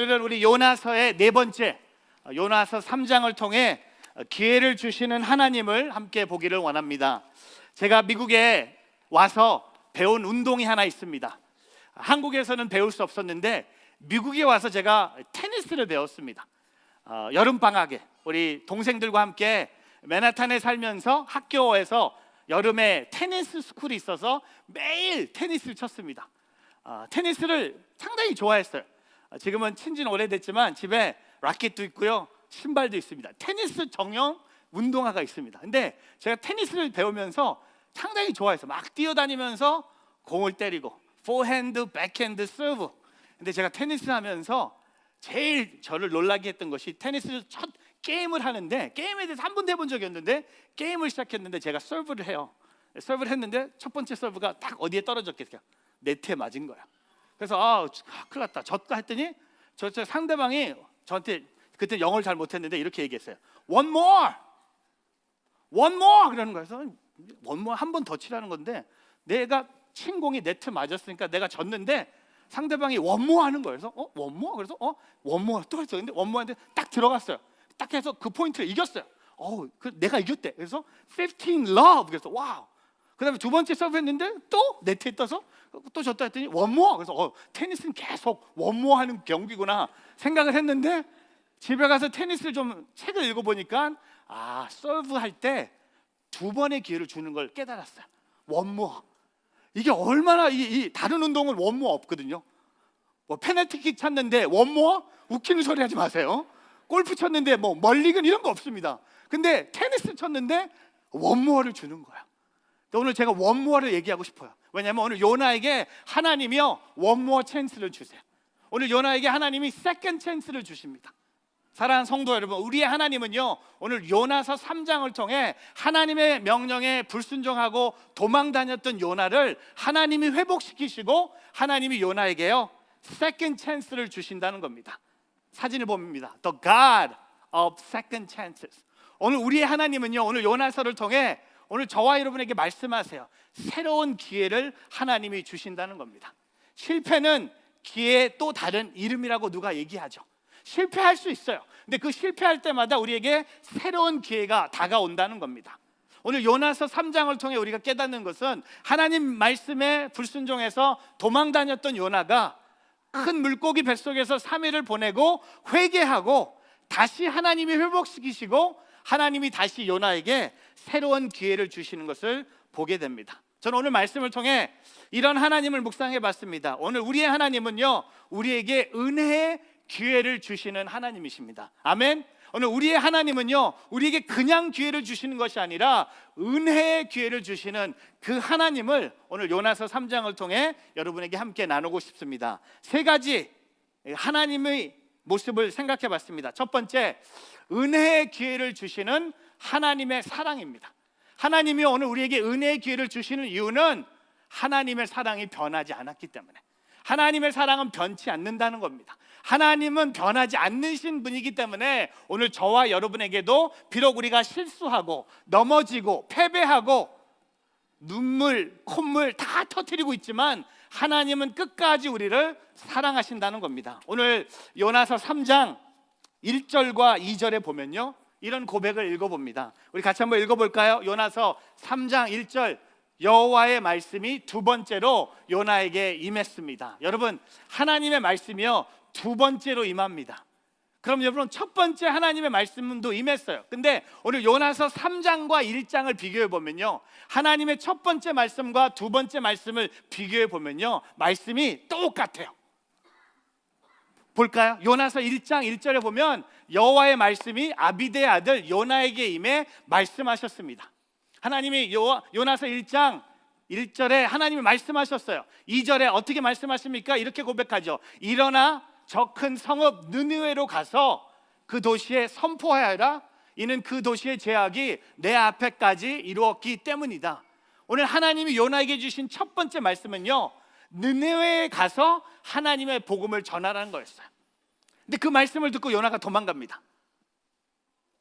오늘은 우리 요나서의 네 번째 어, 요나서 3장을 통해 어, 기회를 주시는 하나님을 함께 보기를 원합니다. 제가 미국에 와서 배운 운동이 하나 있습니다. 한국에서는 배울 수 없었는데 미국에 와서 제가 테니스를 배웠습니다. 어, 여름 방학에 우리 동생들과 함께 맨하탄에 살면서 학교에서 여름에 테니스 스쿨이 있어서 매일 테니스를 쳤습니다. 어, 테니스를 상당히 좋아했어요. 어, 지금은 친지는 오래됐지만 집에 라켓도 있고요, 신발도 있습니다. 테니스 정형 운동화가 있습니다. 근데 제가 테니스를 배우면서 상당히 좋아했어요. 막 뛰어다니면서 공을 때리고 포핸드, 백핸드, 서브. 근데 제가 테니스 하면서 제일 저를 놀라게 했던 것이 테니스 첫 게임을 하는데 게임에 대해서 한 번도 해본 적이 없는데 게임을 시작했는데 제가 서브를 해요. 서브를 했는데 첫 번째 서브가 딱 어디에 떨어졌겠어요? 네트에 맞은 거야. 그래서 아, 아, 큰일 났다. 졌다 했더니 저, 저 상대방이 저한테 그때 영어를 잘 못했는데 이렇게 얘기했어요. One more, one more 그러는 거예요. 그래서 one more 한 번 더 치라는 건데 내가 친 공이 네트 맞았으니까 내가 졌는데 상대방이 원모 하는 거예요. 그래서 어 원모 그래서 어 원모 또 했어. 근데 원모 한테 딱 들어갔어요. 딱 해서 그 포인트를 이겼어요. 어, 그 내가 이겼대. 그래서 15 love 그래서 와우. 그 다음에 두 번째 서브 했는데 또 네트에 떠서 또 졌다 했더니 원모 그래서 어, 테니스는 계속 원모 하는 경기구나 생각을 했는데 집에 가서 테니스를 좀 책을 읽어 보니까 아 서브 할 때 두 번의 기회를 주는 걸 깨달았어요. 원모 이게 얼마나 이, 이 다른 운동은 원모 없거든요. 뭐 페널티킥 찼는데 원모 웃기는 소리 하지 마세요. 골프 쳤는데 뭐 멀리건 이런 거 없습니다. 근데 테니스 쳤는데 원모어를 주는 거야. 오늘 제가 원모어를 얘기하고 싶어요. 왜냐하면 오늘 요나에게 하나님이요 원모어 찬스를 주세요. 오늘 요나에게 하나님이 세컨 찬스를 주십니다. 사랑하는 성도 여러분, 우리의 하나님은요 오늘 요나서 3장을 통해 하나님의 명령에 불순종하고 도망 다녔던 요나를 하나님이 회복시키시고 하나님이 요나에게요 세컨 찬스를 주신다는 겁니다. 사진을 봅니다. The God of second chances. 오늘 우리의 하나님은요 오늘 요나서를 통해 오늘 저와 여러분에게 말씀하세요. 새로운 기회를 하나님이 주신다는 겁니다. 실패는 기회의 또 다른 이름이라고 누가 얘기하죠. 실패할 수 있어요. 근데 그 실패할 때마다 우리에게 새로운 기회가 다가온다는 겁니다. 오늘 요나서 3장을 통해 우리가 깨닫는 것은 하나님 말씀에 불순종해서 도망 다녔던 요나가 큰 물고기 뱃속에서 3일을 보내고 회개하고 다시 하나님이 회복시키시고 하나님이 다시 요나에게 새로운 기회를 주시는 것을 보게 됩니다. 저는 오늘 말씀을 통해 이런 하나님을 묵상해 봤습니다. 오늘 우리의 하나님은요, 우리에게 은혜의 기회를 주시는 하나님이십니다. 아멘. 오늘 우리의 하나님은요, 우리에게 그냥 기회를 주시는 것이 아니라 은혜의 기회를 주시는 그 하나님을 오늘 요나서 3장을 통해 여러분에게 함께 나누고 싶습니다. 세 가지 하나님의 모습을 생각해 봤습니다. 첫 번째, 은혜의 기회를 주시는 하나님의 사랑입니다. 하나님이 오늘 우리에게 은혜의 기회를 주시는 이유는 하나님의 사랑이 변하지 않았기 때문에 하나님의 사랑은 변치 않는다는 겁니다. 하나님은 변하지 않으신 분이기 때문에 오늘 저와 여러분에게도 비록 우리가 실수하고 넘어지고 패배하고 눈물, 콧물 다 터뜨리고 있지만 하나님은 끝까지 우리를 사랑하신다는 겁니다. 오늘 요나서 3장 1절과 2절에 보면요. 이런 고백을 읽어봅니다. 우리 같이 한번 읽어볼까요? 요나서 3장 1절 여호와의 말씀이 두 번째로 요나에게 임했습니다. 여러분 하나님의 말씀이요 두 번째로 임합니다. 그럼 여러분 첫 번째 하나님의 말씀도 임했어요. 근데 오늘 요나서 3장과 1장을 비교해 보면요. 하나님의 첫 번째 말씀과 두 번째 말씀을 비교해 보면요. 말씀이 똑같아요. 볼까요? 요나서 1장 1절에 보면 여호와의 말씀이 아비데 아들 요나에게 임해 말씀하셨습니다. 하나님이 요, 요나서 1장 1절에 하나님이 말씀하셨어요. 2절에 어떻게 말씀하십니까? 이렇게 고백하죠. 일어나 저 큰 성읍 느느웨로 가서 그 도시에 선포하여라. 이는 그 도시의 제약이 내 앞에까지 이루었기 때문이다. 오늘 하나님이 요나에게 주신 첫 번째 말씀은요. 느느웨에 가서 하나님의 복음을 전하라는 거였어요. 근데 그 말씀을 듣고 요나가 도망갑니다.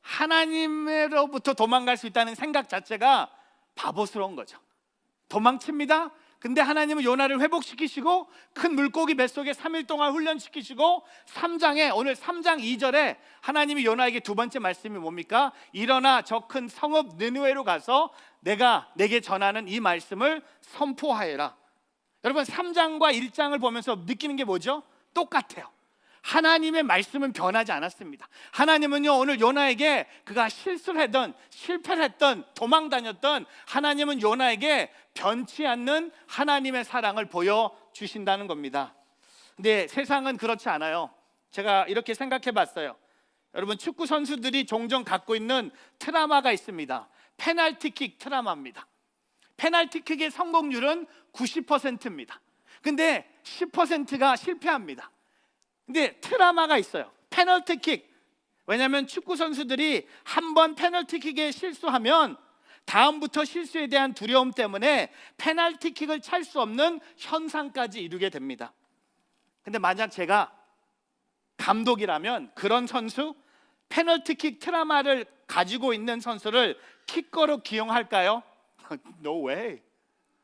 하나님으로부터 도망갈 수 있다는 생각 자체가 바보스러운 거죠. 도망칩니다. 근데 하나님은 요나를 회복시키시고 큰 물고기 뱃속에 3일 동안 훈련시키시고 3장에 오늘 3장 2절에 하나님이 요나에게 두 번째 말씀이 뭡니까? 일어나 저 큰 성읍 느누에로 가서 내가 내게 전하는 이 말씀을 선포하여라. 여러분 3장과 1장을 보면서 느끼는 게 뭐죠? 똑같아요. 하나님의 말씀은 변하지 않았습니다. 하나님은요 오늘 요나에게 그가 실수를 했던 실패를 했던 도망 다녔던 하나님은 요나에게 변치 않는 하나님의 사랑을 보여 주신다는 겁니다. 근데 세상은 그렇지 않아요. 제가 이렇게 생각해 봤어요. 여러분 축구 선수들이 종종 갖고 있는 트라마가 있습니다. 페널티킥 트라마입니다. 페널티킥의 성공률은 90%입니다. 근데 10%가 실패합니다. 근데 트라마가 있어요. 페널티킥. 왜냐하면 축구 선수들이 한 번 페널티킥에 실수하면 다음부터 실수에 대한 두려움 때문에 페널티킥을 찰 수 없는 현상까지 이루게 됩니다. 근데 만약 제가 감독이라면 그런 선수 페널티킥 트라마를 가지고 있는 선수를 킥거로 기용할까요? no way.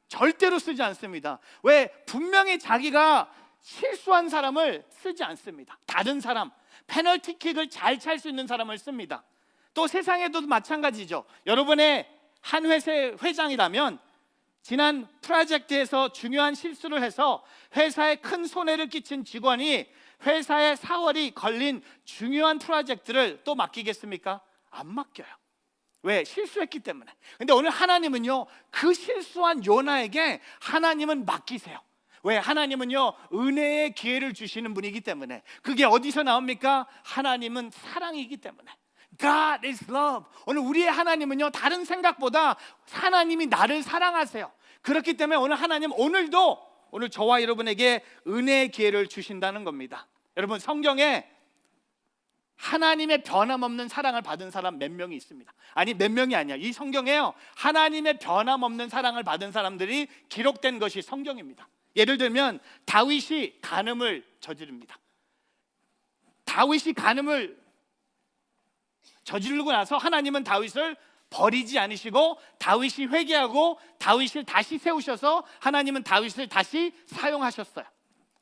절대로 쓰지 않습니다. 왜? 분명히 자기가 실수한 사람을 쓰지 않습니다. 다른 사람, 페널티킥을 잘 찰 수 있는 사람을 씁니다. 또 세상에도 마찬가지죠. 여러분의 한 회사의 회장이라면 지난 프로젝트에서 중요한 실수를 해서 회사에 큰 손해를 끼친 직원이 회사의 사월이 걸린 중요한 프로젝트를 또 맡기겠습니까? 안 맡겨요. 왜? 실수했기 때문에. 근데 오늘 하나님은요, 그 실수한 요나에게 하나님은 맡기세요. 왜? 하나님은요, 은혜의 기회를 주시는 분이기 때문에. 그게 어디서 나옵니까? 하나님은 사랑이기 때문에. God is love. 오늘 우리의 하나님은요, 다른 생각보다 하나님이 나를 사랑하세요. 그렇기 때문에 오늘 하나님 오늘도 오늘 저와 여러분에게 은혜의 기회를 주신다는 겁니다. 여러분 성경에 하나님의 변함없는 사랑을 받은 사람 몇 명이 있습니다. 아니 몇 명이 아니야. 이 성경에요. 하나님의 변함없는 사랑을 받은 사람들이 기록된 것이 성경입니다. 예를 들면 다윗이 간음을 저지릅니다. 다윗이 간음을 저지르고 나서 하나님은 다윗을 버리지 않으시고 다윗이 회개하고 다윗을 다시 세우셔서 하나님은 다윗을 다시 사용하셨어요.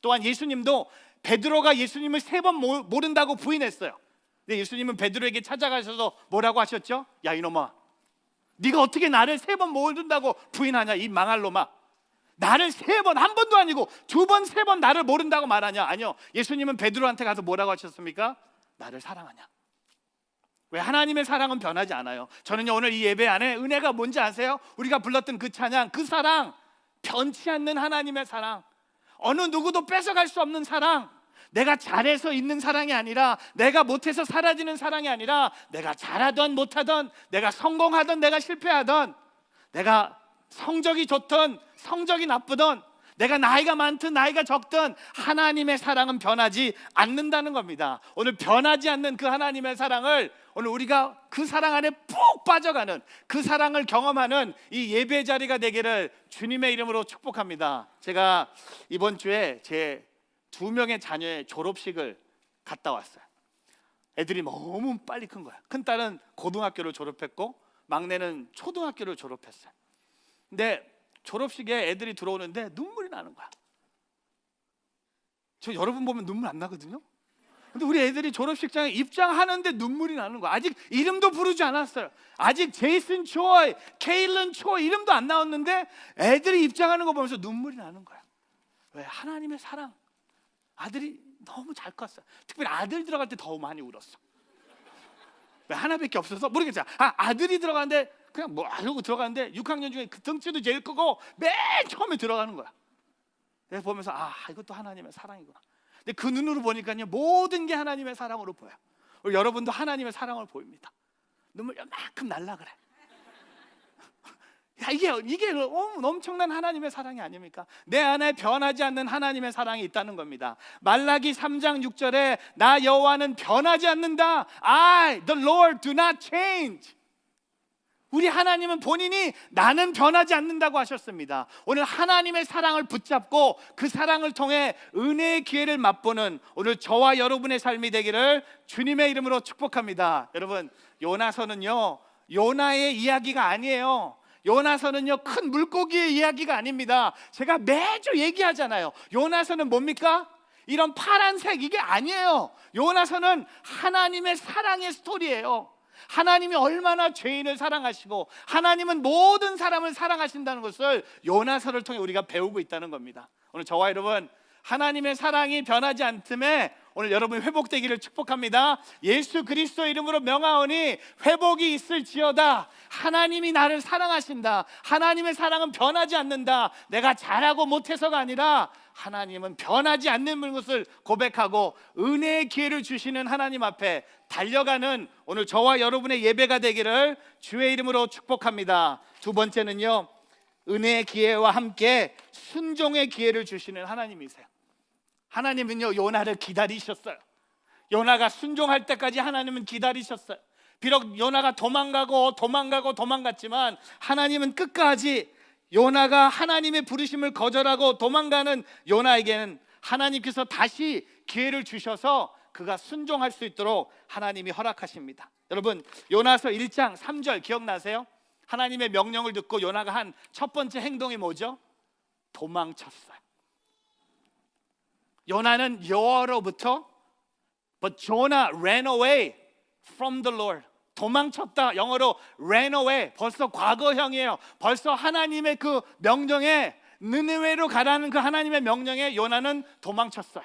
또한 예수님도 베드로가 예수님을 세 번 모른다고 부인했어요. 근데 예수님은 베드로에게 찾아가셔서 뭐라고 하셨죠? 야 이놈아, 네가 어떻게 나를 세 번 모른다고 부인하냐 이 망할 놈아. 나를 세 번, 한 번도 아니고 두 번, 세 번 나를 모른다고 말하냐? 아니요. 예수님은 베드로한테 가서 뭐라고 하셨습니까? 나를 사랑하냐? 왜 하나님의 사랑은 변하지 않아요. 저는요 오늘 이 예배 안에 은혜가 뭔지 아세요? 우리가 불렀던 그 찬양, 그 사랑, 변치 않는 하나님의 사랑, 어느 누구도 뺏어갈 수 없는 사랑, 내가 잘해서 있는 사랑이 아니라 내가 못해서 사라지는 사랑이 아니라 내가 잘하던 못하던 내가 성공하던 내가 실패하던 내가 성적이 좋던 성적이 나쁘던 내가 나이가 많든 나이가 적든 하나님의 사랑은 변하지 않는다는 겁니다. 오늘 변하지 않는 그 하나님의 사랑을 오늘 우리가 그 사랑 안에 푹 빠져가는 그 사랑을 경험하는 이 예배 자리가 되기를 주님의 이름으로 축복합니다. 제가 이번 주에 제 두 명의 자녀의 졸업식을 갔다 왔어요. 애들이 너무 빨리 큰 거야. 큰 딸은 고등학교를 졸업했고 막내는 초등학교를 졸업했어요. 근데 졸업식에 애들이 들어오는데 눈물이 나는 거야. 저 여러분 보면 눈물 안 나거든요. 근데 우리 애들이 졸업식장에 입장하는데 눈물이 나는 거야. 아직 이름도 부르지 않았어요. 아직 제이슨 초이, 케일런 초 이름도 안 나왔는데 애들이 입장하는 거 보면서 눈물이 나는 거야. 왜? 하나님의 사랑. 아들이 너무 잘 컸어요. 특별히 아들 들어갈 때 더 많이 울었어. 왜 하나밖에 없어서 모르겠어요. 아, 아들이 들어가는데 그냥 뭐 하려고 들어가는데 6학년 중에 그 덩치도 제일 크고 맨 처음에 들어가는 거야. 내가 보면서 아 이것도 하나님의 사랑이구나. 근데 그 눈으로 보니까요 모든 게 하나님의 사랑으로 보여. 여러분도 하나님의 사랑을 보입니다. 눈물 요만큼 날라 그래. 야, 이게 이게 엄청난 하나님의 사랑이 아닙니까? 내 안에 변하지 않는 하나님의 사랑이 있다는 겁니다. 말라기 3장 6절에 나 여호와는 변하지 않는다. I the Lord do not change. 우리 하나님은 본인이 나는 변하지 않는다고 하셨습니다. 오늘 하나님의 사랑을 붙잡고 그 사랑을 통해 은혜의 기회를 맛보는 오늘 저와 여러분의 삶이 되기를 주님의 이름으로 축복합니다. 여러분, 요나서는요, 요나의 이야기가 아니에요. 요나서는요 큰 물고기의 이야기가 아닙니다. 제가 매주 얘기하잖아요. 요나서는 뭡니까? 이런 파란색 이게 아니에요. 요나서는 하나님의 사랑의 스토리예요. 하나님이 얼마나 죄인을 사랑하시고 하나님은 모든 사람을 사랑하신다는 것을 요나서를 통해 우리가 배우고 있다는 겁니다. 오늘 저와 여러분 하나님의 사랑이 변하지 않음에 오늘 여러분 회복되기를 축복합니다. 예수 그리스도 이름으로 명하오니 회복이 있을지어다. 하나님이 나를 사랑하신다. 하나님의 사랑은 변하지 않는다. 내가 잘하고 못해서가 아니라 하나님은 변하지 않는 것을 고백하고 은혜의 기회를 주시는 하나님 앞에 달려가는 오늘 저와 여러분의 예배가 되기를 주의 이름으로 축복합니다. 두 번째는요. 은혜의 기회와 함께 순종의 기회를 주시는 하나님이세요. 하나님은요 요나를 기다리셨어요. 요나가 순종할 때까지 하나님은 기다리셨어요. 비록 요나가 도망가고 도망가고 도망갔지만 하나님은 끝까지 요나가 하나님의 부르심을 거절하고 도망가는 요나에게는 하나님께서 다시 기회를 주셔서 그가 순종할 수 있도록 하나님이 허락하십니다. 여러분 요나서 1장 3절 기억나세요? 하나님의 명령을 듣고 요나가 한 첫 번째 행동이 뭐죠? 도망쳤어요. 요나는 여호와로부터 but Jonah ran away from the Lord. 도망쳤다. 영어로 ran away. 벌써 과거형이에요. 벌써 하나님의 그 명령에 느느웨로 가라는 그 하나님의 명령에 요나는 도망쳤어요.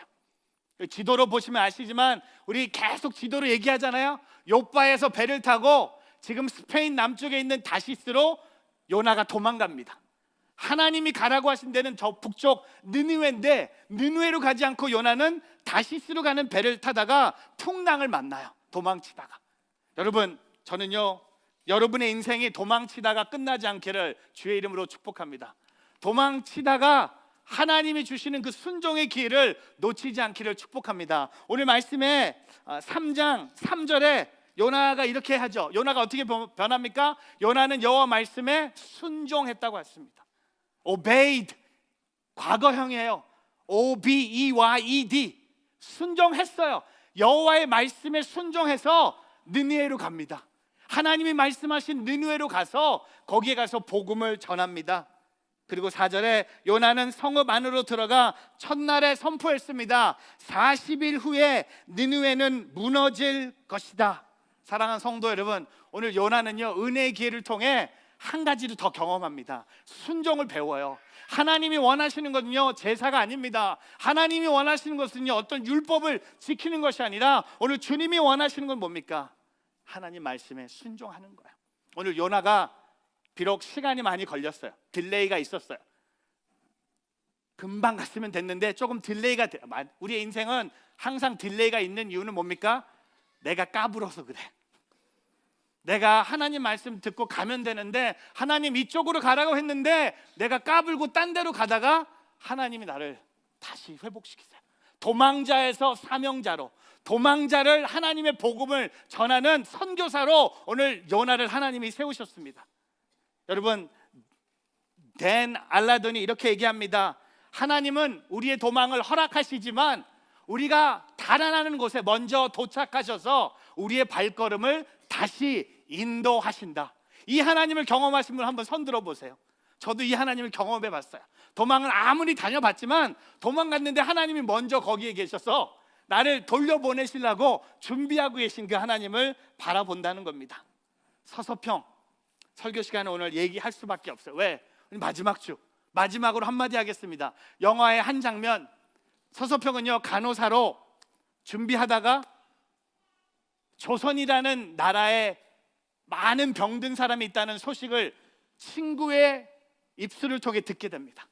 지도로 보시면 아시지만 우리 계속 지도로 얘기하잖아요. 요바에서 배를 타고 지금 스페인 남쪽에 있는 다시스로 요나가 도망갑니다. 하나님이 가라고 하신 데는 저 북쪽 느느웨인데 느느웨로 가지 않고 요나는 다시스로 가는 배를 타다가 풍랑을 만나요. 도망치다가. 여러분, 저는요. 여러분의 인생이 도망치다가 끝나지 않기를 주의 이름으로 축복합니다. 도망치다가 하나님이 주시는 그 순종의 기회를 놓치지 않기를 축복합니다. 오늘 말씀에 3장 3절에 요나가 이렇게 하죠. 요나가 어떻게 변합니까? 요나는 여호와 말씀에 순종했다고 했습니다. obeyed 과거형이에요. O B E Y E D 순종했어요. 여호와의 말씀에 순종해서 느느웨로 갑니다. 하나님이 말씀하신 느느웨로 가서 거기에 가서 복음을 전합니다. 그리고 4절에 요나는 성읍 안으로 들어가 첫날에 선포했습니다. 40일 후에 느느웨는 무너질 것이다. 사랑하는 성도 여러분, 오늘 요나는요 은혜의 기회를 통해 한 가지를 더 경험합니다. 순종을 배워요. 하나님이 원하시는 것은요 제사가 아닙니다. 하나님이 원하시는 것은요 어떤 율법을 지키는 것이 아니라 오늘 주님이 원하시는 건 뭡니까? 하나님 말씀에 순종하는 거예요. 오늘 요나가 비록 시간이 많이 걸렸어요. 딜레이가 있었어요. 금방 갔으면 됐는데 조금 딜레이가 돼. 우리의 인생은 항상 딜레이가 있는 이유는 뭡니까? 내가 까불어서 그래. 내가 하나님 말씀 듣고 가면 되는데 하나님 이쪽으로 가라고 했는데 내가 까불고 딴 데로 가다가 하나님이 나를 다시 회복시키세요. 도망자에서 사명자로 도망자를 하나님의 복음을 전하는 선교사로 오늘 요나를 하나님이 세우셨습니다. 여러분 댄 알라돈이 이렇게 얘기합니다. 하나님은 우리의 도망을 허락하시지만 우리가 달아나는 곳에 먼저 도착하셔서 우리의 발걸음을 다시 인도하신다. 이 하나님을 경험하신 분 한번 손 들어 보세요. 저도 이 하나님을 경험해 봤어요. 도망을 아무리 다녀봤지만 도망갔는데 하나님이 먼저 거기에 계셔서 나를 돌려보내시려고 준비하고 계신 그 하나님을 바라본다는 겁니다. 서서평 설교 시간에 오늘 얘기할 수밖에 없어요. 왜? 마지막 주 마지막으로 한마디 하겠습니다. 영화의 한 장면 서서평은요 간호사로 준비하다가 조선이라는 나라에 많은 병든 사람이 있다는 소식을 친구의 입술을 통해 듣게 됩니다.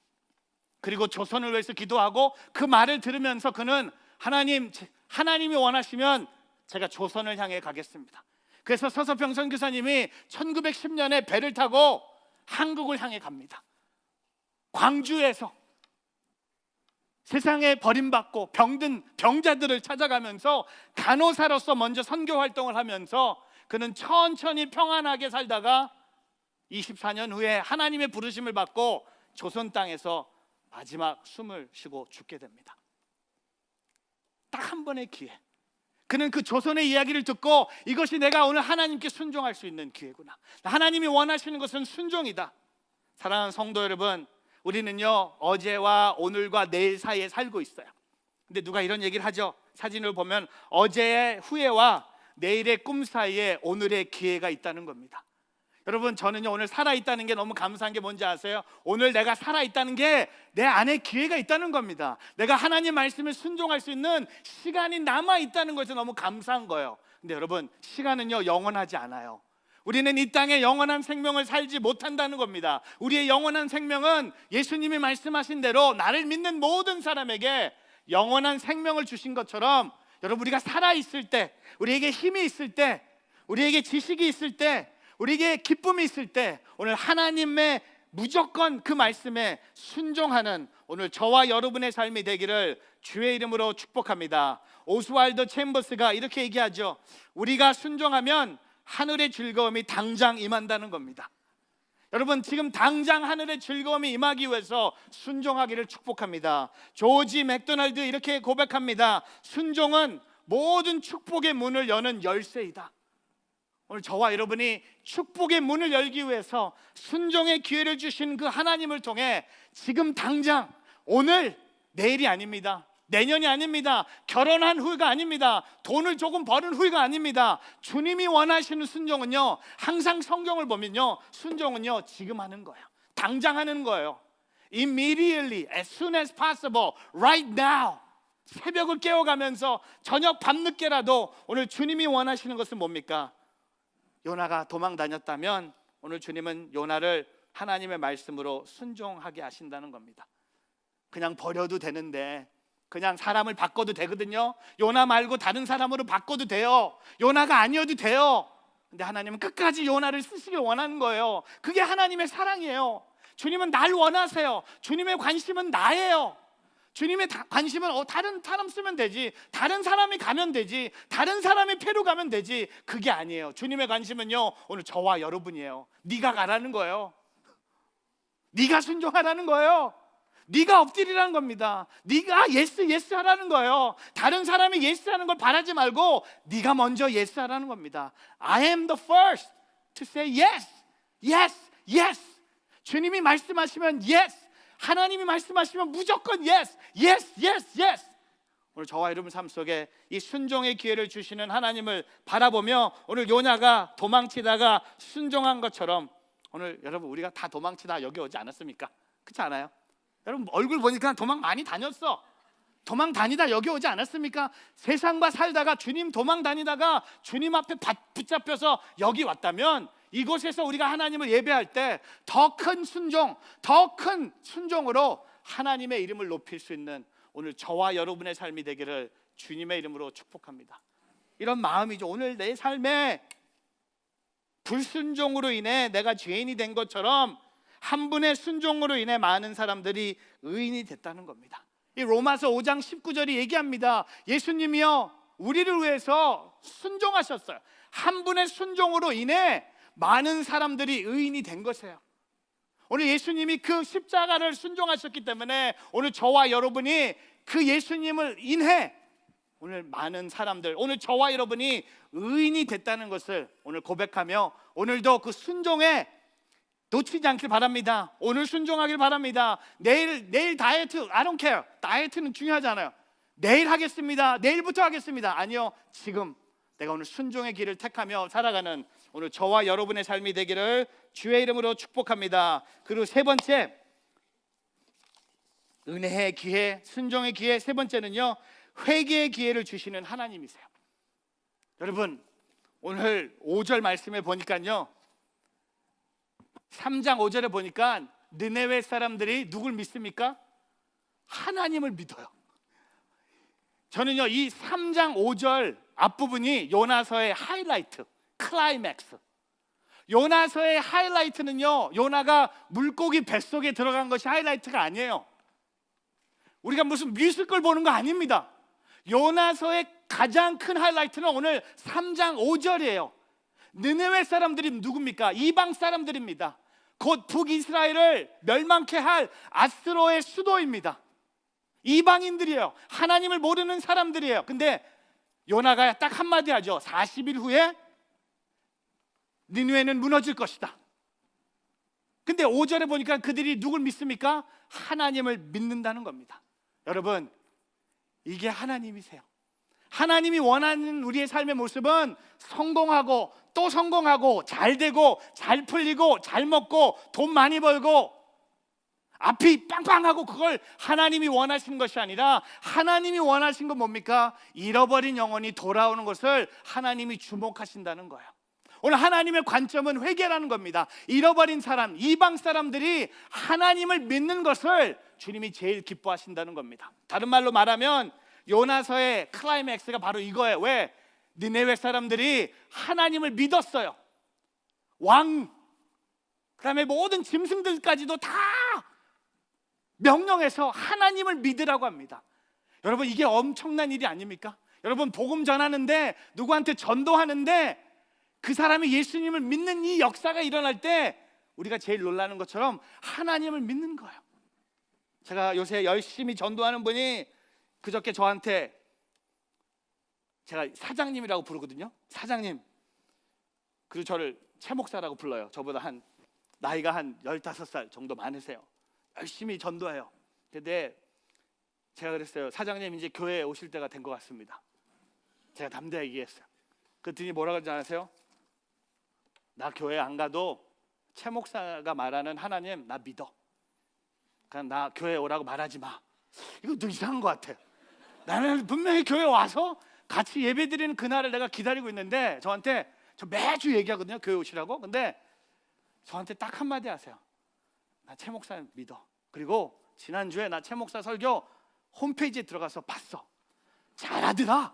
그리고 조선을 위해서 기도하고 그 말을 들으면서 그는 하나님 하나님이 원하시면 제가 조선을 향해 가겠습니다. 그래서 서서평 선교사님이 1910년에 배를 타고 한국을 향해 갑니다. 광주에서 세상에 버림받고 병든 병자들을 찾아가면서 간호사로서 먼저 선교 활동을 하면서 그는 천천히 평안하게 살다가 24년 후에 하나님의 부르심을 받고 조선 땅에서 마지막 숨을 쉬고 죽게 됩니다. 딱 한 번의 기회. 그는 그 조선의 이야기를 듣고 이것이 내가 오늘 하나님께 순종할 수 있는 기회구나. 하나님이 원하시는 것은 순종이다. 사랑하는 성도 여러분, 우리는요 어제와 오늘과 내일 사이에 살고 있어요. 근데 누가 이런 얘기를 하죠? 사진을 보면 어제의 후회와 내일의 꿈 사이에 오늘의 기회가 있다는 겁니다. 여러분 저는요 오늘 살아 있다는 게 너무 감사한 게 뭔지 아세요? 오늘 내가 살아 있다는 게 내 안에 기회가 있다는 겁니다. 내가 하나님 말씀을 순종할 수 있는 시간이 남아 있다는 것에 너무 감사한 거예요. 근데 여러분 시간은요 영원하지 않아요. 우리는 이 땅에 영원한 생명을 살지 못한다는 겁니다. 우리의 영원한 생명은 예수님이 말씀하신 대로 나를 믿는 모든 사람에게 영원한 생명을 주신 것처럼 여러분 우리가 살아 있을 때, 우리에게 힘이 있을 때, 우리에게 지식이 있을 때, 우리에게 기쁨이 있을 때 오늘 하나님의 무조건 그 말씀에 순종하는 오늘 저와 여러분의 삶이 되기를 주의 이름으로 축복합니다. 오스왈드 챔버스가 이렇게 얘기하죠. 우리가 순종하면 하늘의 즐거움이 당장 임한다는 겁니다. 여러분 지금 당장 하늘의 즐거움이 임하기 위해서 순종하기를 축복합니다. 조지 맥도날드 이렇게 고백합니다. 순종은 모든 축복의 문을 여는 열쇠이다. 오늘 저와 여러분이 축복의 문을 열기 위해서 순종의 기회를 주신 그 하나님을 통해 지금 당장 오늘 내일이 아닙니다. 내년이 아닙니다. 결혼한 후가 아닙니다. 돈을 조금 버는 후가 아닙니다. 주님이 원하시는 순종은요. 항상 성경을 보면요. 순종은요. 지금 하는 거예요. 당장 하는 거예요. Immediately, as soon as possible, right now. 새벽을 깨워가면서 저녁 밤늦게라도 오늘 주님이 원하시는 것은 뭡니까? 요나가 도망 다녔다면 오늘 주님은 요나를 하나님의 말씀으로 순종하게 하신다는 겁니다. 그냥 버려도 되는데 그냥 사람을 바꿔도 되거든요. 요나 말고 다른 사람으로 바꿔도 돼요. 요나가 아니어도 돼요. 근데 하나님은 끝까지 요나를 쓰시길 원하는 거예요. 그게 하나님의 사랑이에요. 주님은 날 원하세요. 주님의 관심은 나예요. 주님의 다- 관심은 어, 다른 사람 쓰면 되지. 다른 사람이 가면 되지. 다른 사람이 패로 가면 되지. 그게 아니에요. 주님의 관심은요. 오늘 저와 여러분이에요. 네가 가라는 거예요. 네가 순종하라는 거예요. 네가 엎드리라는 겁니다. 네가 예스 예스 하라는 거예요. 다른 사람이 예스 하는 걸 바라지 말고 네가 먼저 예스 하라는 겁니다. I am the first to say yes. Yes. Yes. 주님이 말씀하시면 yes. 하나님이 말씀하시면 무조건 yes. Yes. Yes. Yes. 오늘 저와 여러분 삶 속에 이 순종의 기회를 주시는 하나님을 바라보며 오늘 요나가 도망치다가 순종한 것처럼 오늘 여러분 우리가 다 도망치다 여기 오지 않았습니까? 그렇지 않아요? 여러분 얼굴 보니까 도망 많이 다녔어. 도망 다니다 여기 오지 않았습니까? 세상과 살다가 주님 도망 다니다가 주님 앞에 받- 붙잡혀서 여기 왔다면 이곳에서 우리가 하나님을 예배할 때 더 큰 순종, 더 큰 순종으로 하나님의 이름을 높일 수 있는 오늘 저와 여러분의 삶이 되기를 주님의 이름으로 축복합니다. 이런 마음이죠. 오늘 내 삶에 불순종으로 인해 내가 죄인이 된 것처럼 한 분의 순종으로 인해 많은 사람들이 의인이 됐다는 겁니다. 이 로마서 5장 19절이 얘기합니다. 예수님이요 우리를 위해서 순종하셨어요. 한 분의 순종으로 인해 많은 사람들이 의인이 된 것이에요. 오늘 예수님이 그 십자가를 순종하셨기 때문에 오늘 저와 여러분이 그 예수님을 인해 오늘 많은 사람들, 오늘 저와 여러분이 의인이 됐다는 것을 오늘 고백하며 오늘도 그 순종에 놓치지 않길 바랍니다. 오늘 순종하길 바랍니다. 내일 내일 다이어트 I don't care. 다이어트는 중요하잖아요. 내일 하겠습니다. 내일부터 하겠습니다. 아니요. 지금 내가 오늘 순종의 길을 택하며 살아가는 오늘 저와 여러분의 삶이 되기를 주의 이름으로 축복합니다. 그리고 세 번째 은혜의 기회, 순종의 기회 세 번째는요. 회개의 기회를 주시는 하나님이세요. 여러분 오늘 5절 말씀에 보니까요. 3장 5절에 보니까 느네웨 사람들이 누굴 믿습니까? 하나님을 믿어요. 저는요 이 3장 5절 앞부분이 요나서의 하이라이트, 클라이맥스. 요나서의 하이라이트는요 요나가 물고기 뱃속에 들어간 것이 하이라이트가 아니에요. 우리가 무슨 뮤지컬 보는 거 아닙니다. 요나서의 가장 큰 하이라이트는 오늘 3장 5절이에요. 느네웨 사람들이 누굽니까? 이방 사람들입니다. 곧 북이스라엘을 멸망케 할 아스로의 수도입니다. 이방인들이에요. 하나님을 모르는 사람들이에요. 근데 요나가 딱 한마디 하죠. 40일 후에 니누에는 무너질 것이다. 근데 5절에 보니까 그들이 누굴 믿습니까? 하나님을 믿는다는 겁니다. 여러분, 이게 하나님이세요. 하나님이 원하는 우리의 삶의 모습은 성공하고 또 성공하고 잘 되고 잘 풀리고 잘 먹고 돈 많이 벌고 앞이 빵빵하고 그걸 하나님이 원하시는 것이 아니라 하나님이 원하신 건 뭡니까? 잃어버린 영혼이 돌아오는 것을 하나님이 주목하신다는 거예요. 오늘 하나님의 관점은 회개라는 겁니다. 잃어버린 사람, 이방 사람들이 하나님을 믿는 것을 주님이 제일 기뻐하신다는 겁니다. 다른 말로 말하면 요나서의 클라이맥스가 바로 이거예요. 왜? 니네웨 사람들이 하나님을 믿었어요. 왕, 그다음에 모든 짐승들까지도 다 명령해서 하나님을 믿으라고 합니다. 여러분 이게 엄청난 일이 아닙니까? 여러분 복음 전하는데 누구한테 전도하는데 그 사람이 예수님을 믿는 이 역사가 일어날 때 우리가 제일 놀라는 것처럼 하나님을 믿는 거예요. 제가 요새 열심히 전도하는 분이 그저께 저한테 제가 사장님이라고 부르거든요. 사장님. 그리고 저를 최 목사라고 불러요. 저보다 한 나이가 한 15살 정도 많으세요. 열심히 전도해요. 근데 제가 그랬어요. 사장님 이제 교회에 오실 때가 된 것 같습니다. 제가 담대하게 얘기했어요. 그랬더니 뭐라 그러지 않으세요? 나 교회 안 가도 최 목사가 말하는 하나님 나 믿어. 그냥 나 교회 오라고 말하지 마. 이거 좀 이상한 것 같아. 나는 분명히 교회 와서 같이 예배 드리는 그날을 내가 기다리고 있는데 저한테 저 매주 얘기하거든요. 교회 오시라고. 근데 저한테 딱 한마디 하세요. 나 최 목사 믿어. 그리고 지난주에 나 최 목사 설교 홈페이지에 들어가서 봤어. 잘하더라.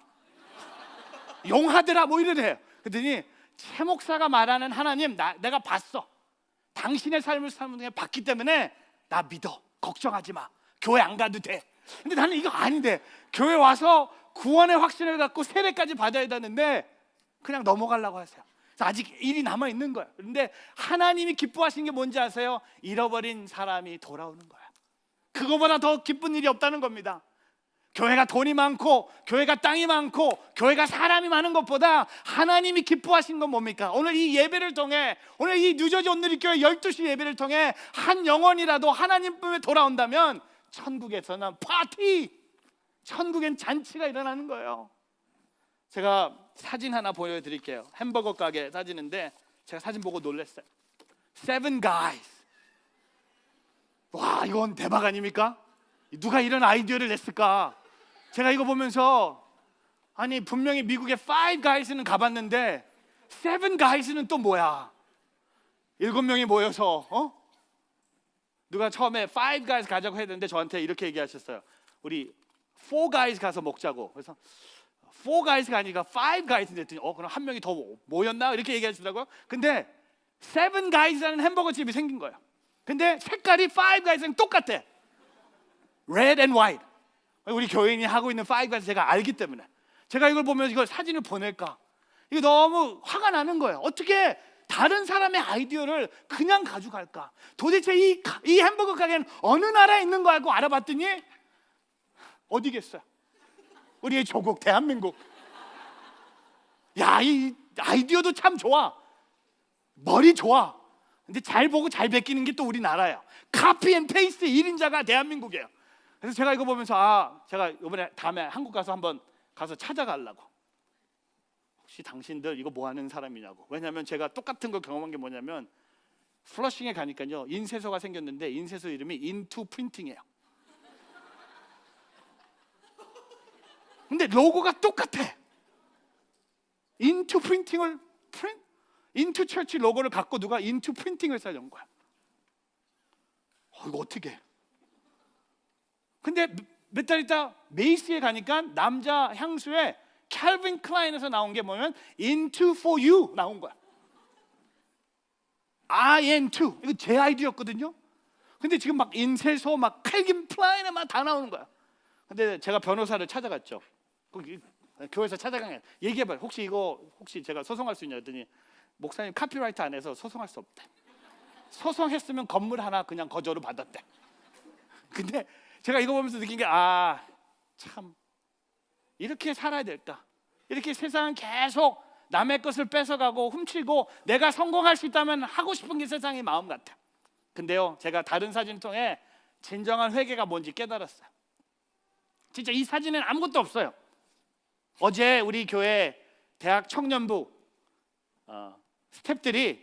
용하더라 뭐 이러래요. 그랬더니 최 목사가 말하는 하나님 나, 내가 봤어. 당신의 삶을 사는 봤기 때문에 나 믿어. 걱정하지 마. 교회 안 가도 돼. 근데 나는 이거 아닌데 교회 와서 구원의 확신을 갖고 세례까지 받아야 되는데 그냥 넘어가려고 하세요. 아직 일이 남아 있는 거예요. 그런데 하나님이 기뻐하시는 게 뭔지 아세요? 잃어버린 사람이 돌아오는 거야. 그거보다 더 기쁜 일이 없다는 겁니다. 교회가 돈이 많고 교회가 땅이 많고 교회가 사람이 많은 것보다 하나님이 기뻐하신 건 뭡니까? 오늘 이 예배를 통해 오늘 이 뉴저지 온누리 교회 12시 예배를 통해 한 영혼이라도 하나님 품에 돌아온다면 천국에서는 파티 천국엔 잔치가 일어나는 거예요. 제가 사진 하나 보여드릴게요. 햄버거 가게 사진인데 제가 사진 보고 놀랐어요. Seven guys. 와 이건 대박 아닙니까? 누가 이런 아이디어를 냈을까? 제가 이거 보면서 아니 분명히 미국의 Five Guys는 가봤는데 Seven Guys는 또 뭐야? 일곱 명이 모여서 어? 누가 처음에 Five Guys 가자고 했는데 저한테 이렇게 얘기하셨어요. 우리 Four Guys 가서 먹자고. 그래서 Four Guys가 아니라 Five Guys 했더니 어 그럼 한 명이 더 모였나 이렇게 얘기하시더라고요. 근데 Seven Guys라는 햄버거 집이 생긴 거예요. 근데 색깔이 Five Guys랑 똑같아. Red and White. 우리 교인이 하고 있는 Five Guys 제가 알기 때문에 제가 이걸 보면 이걸 사진을 보낼까? 이게 너무 화가 나는 거예요. 어떻게 다른 사람의 아이디어를 그냥 가져갈까? 도대체 이, 가- 이 햄버거 가게는 어느 나라에 있는 거라고 알아봤더니 어디겠어요? 우리의 조국 대한민국. 야, 이 아이디어도 참 좋아. 머리 좋아. 근데 잘 보고 잘 베끼는 게 또 우리나라야. 카피 앤 페이스트 1인자가 대한민국이에요. 그래서 제가 이거 보면서 아, 제가 이번에 다음에 한국 가서 한번 가서 찾아가려고. 혹시 당신들 이거 뭐 하는 사람이냐고. 왜냐면 제가 똑같은 걸 경험한 게 뭐냐면 플러싱에 가니까요. 인쇄소가 생겼는데 인쇄소 이름이 인투 프린팅이에요. 근데 로고가 똑같아. 인투 프린팅을 프린 인투 철치 로고를 갖고 누가 인투 프린팅을 사려는 거야. 어, 이거 어떻게? 해? 근데 몇 달 있다 메이스에 가니까 남자 향수에 칼빈 클라인에서 나온 게 뭐냐면 Into for You 나온 거야. IN2 이거 제 아이디어였거든요. 근데 지금 막 인쇄소 막 칼빈 클라인에 막다 나오는 거야. 근데 제가 변호사를 찾아갔죠. 교회에서 찾아가면 얘기해봐요. 혹시 이거 혹시 제가 소송할 수 있냐 했더니 목사님 카피라이트 안 해서 소송할 수 없대. 소송했으면 건물 하나 그냥 거저로 받았대. 근데 제가 이거 보면서 느낀 게 아 참 이렇게 살아야 될까? 이렇게 세상은 계속 남의 것을 뺏어가고 훔치고 내가 성공할 수 있다면 하고 싶은 게 세상의 마음 같아. 근데요, 제가 다른 사진 통해 진정한 회개가 뭔지 깨달았어요. 진짜 이 사진엔 아무것도 없어요. 어제 우리 교회 대학 청년부 어, 스탭들이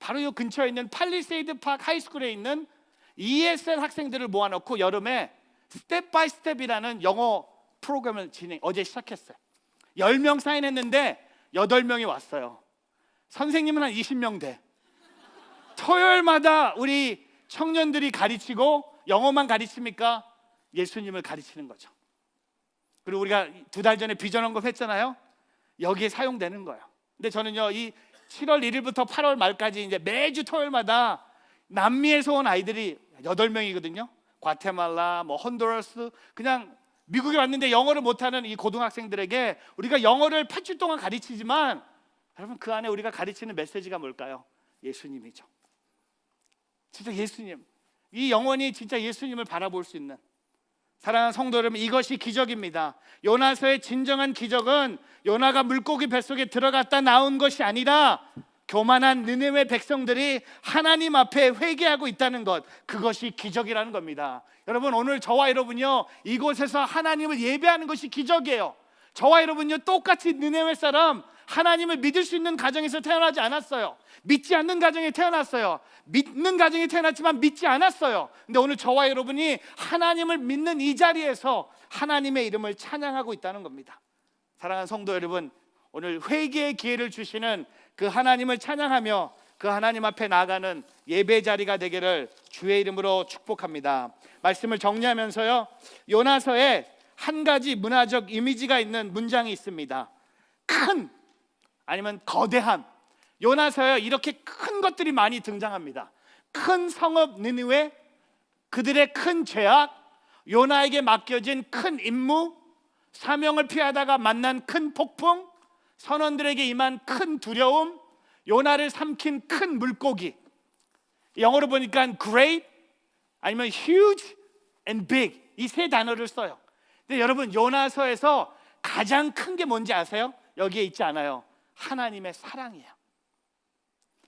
바로 이 근처에 있는 팔리세이드 파크 하이스쿨에 있는 ESL 학생들을 모아놓고 여름에 스텝 바이 스텝이라는 영어 프로그램을 진행 어제 시작했어요. 10명 사인했는데 8명이 왔어요. 선생님은 한 20명 돼. 토요일마다 우리 청년들이 가르치고 영어만 가르칩니까? 예수님을 가르치는 거죠. 그리고 우리가 두 달 전에 비전 언급 했잖아요. 여기에 사용되는 거예요. 근데 저는요, 이 7월 1일부터 8월 말까지 이제 매주 토요일마다 남미에서 온 아이들이 8명이거든요. 과테말라, 뭐 헌두라스 그냥 미국에 왔는데 영어를 못하는 이 고등학생들에게 우리가 영어를 8주 동안 가르치지만 여러분 그 안에 우리가 가르치는 메시지가 뭘까요? 예수님이죠. 진짜 예수님. 이 영혼이 진짜 예수님을 바라볼 수 있는 사랑하는 성도 여러분 이것이 기적입니다. 요나서의 진정한 기적은 요나가 물고기 뱃속에 들어갔다 나온 것이 아니라 교만한 느네웨 백성들이 하나님 앞에 회개하고 있다는 것 그것이 기적이라는 겁니다. 여러분 오늘 저와 여러분요 이곳에서 하나님을 예배하는 것이 기적이에요. 저와 여러분요 똑같이 느네웨 사람 하나님을 믿을 수 있는 가정에서 태어나지 않았어요. 믿지 않는 가정에 태어났어요. 믿는 가정에 태어났지만 믿지 않았어요. 근데 오늘 저와 여러분이 하나님을 믿는 이 자리에서 하나님의 이름을 찬양하고 있다는 겁니다. 사랑하는 성도 여러분, 오늘 회개의 기회를 주시는 그 하나님을 찬양하며 그 하나님 앞에 나가는 예배 자리가 되기를 주의 이름으로 축복합니다. 말씀을 정리하면서요. 요나서에 한 가지 문화적 이미지가 있는 문장이 있습니다. 큰 아니면 거대한 요나서에 이렇게 큰 것들이 많이 등장합니다. 큰 성읍 느느웨 그들의 큰 죄악 요나에게 맡겨진 큰 임무 사명을 피하다가 만난 큰 폭풍 선원들에게 임한 큰 두려움 요나를 삼킨 큰 물고기 영어로 보니까 great 아니면 huge and big 이 세 단어를 써요. 근데 여러분 요나서에서 가장 큰 게 뭔지 아세요? 여기에 있지 않아요. 하나님의 사랑이에요.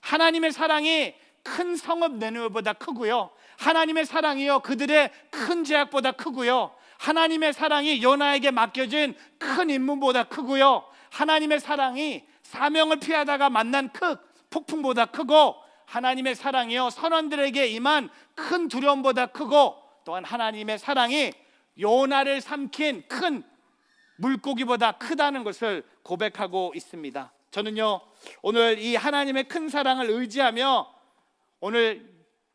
하나님의 사랑이 큰 성읍 내누보다 크고요. 하나님의 사랑이요 그들의 큰 제약보다 크고요. 하나님의 사랑이 요나에게 맡겨진 큰 임무보다 크고요. 하나님의 사랑이 사명을 피하다가 만난 큰 폭풍보다 크고 하나님의 사랑이요 선원들에게 임한 큰 두려움보다 크고 또한 하나님의 사랑이 요나를 삼킨 큰 물고기보다 크다는 것을 고백하고 있습니다. 저는요 오늘 이 하나님의 큰 사랑을 의지하며 오늘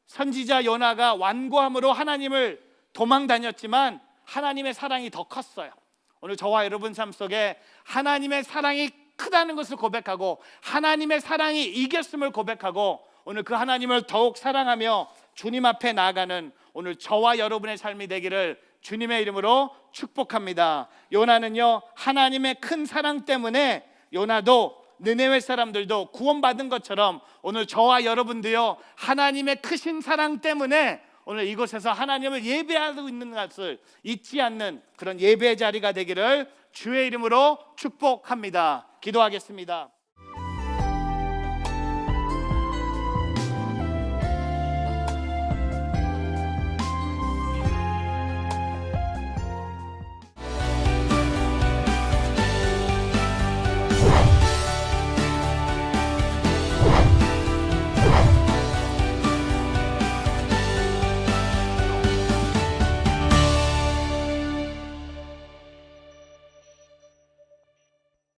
선지자 요나가 완고함으로 하나님을 도망 다녔지만 하나님의 사랑이 더 컸어요. 오늘 저와 여러분 삶 속에 하나님의 사랑이 크다는 것을 고백하고 하나님의 사랑이 이겼음을 고백하고 오늘 그 하나님을 더욱 사랑하며 주님 앞에 나아가는 오늘 저와 여러분의 삶이 되기를 주님의 이름으로 축복합니다. 요나는요 하나님의 큰 사랑 때문에 요나도 느네웨 사람들도 구원받은 것처럼 오늘 저와 여러분도요 하나님의 크신 사랑 때문에 오늘 이곳에서 하나님을 예배하고 있는 것을 잊지 않는 그런 예배 자리가 되기를 주의 이름으로 축복합니다. 기도하겠습니다.